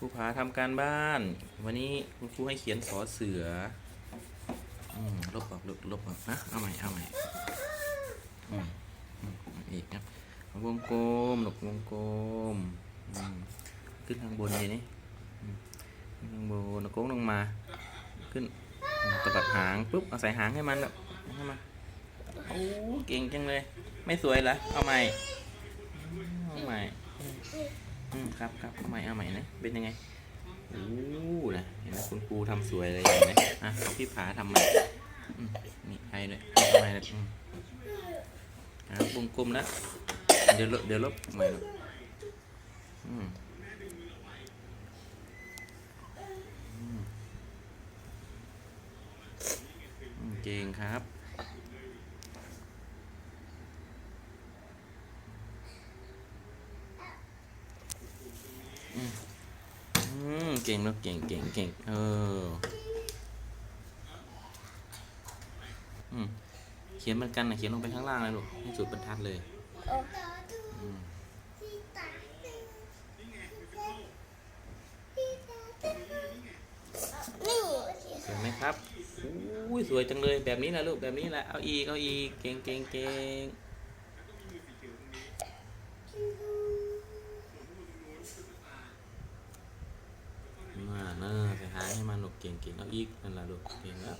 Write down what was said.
ครูผาทำการบ้าน วันนี้คุณครูให้เขียนสอเสืออืมลบออกลบลบออกนะเอาใหม่เอาใหม่อืมอีกครับวงกลมหนกวงกลมขึ้นข้างบนเลยนี่ขึ้นข้างบนแล้วโค้งลงมา ขึ้นตบัดหางปุ๊บเอาใส่หางให้มันแบบให้มันโอ้เก่งจังเลย ไม่สวยเหรอเอาใหม่เอาใหม่ อืมครับครับเอาใหม่เอาใหม่นะ เป็นยังไงโอ้นะเห็นไหมคุณครูทำสวยเลยเห็นไหมอะเอาพี่ผาทำใหม่มนี่ไอ้เลยทำใหม่เลยอืมอะวงกลมแล้วเดี๋ยวลบเดี๋ยวลบใหม่ลบอืมอืมเก่งครับ เก่งเนอะเก่งเก่งเก่งเออเขียนเหมือนกันนะเขียนลงไปข้างล่างเลยลูกให้สุดบรรทัดเลยอืมนี่สวยไหมครับอุ้ยสวยจังเลยแบบนี้แหละลูกแบบนี้แหละเอาอีกเอาอีกเก่งเก่งเก่ง มาเนอะไปหาให้มันลูกเก่งๆเอาอีกนั่นแหละลูกเก่งแล้ว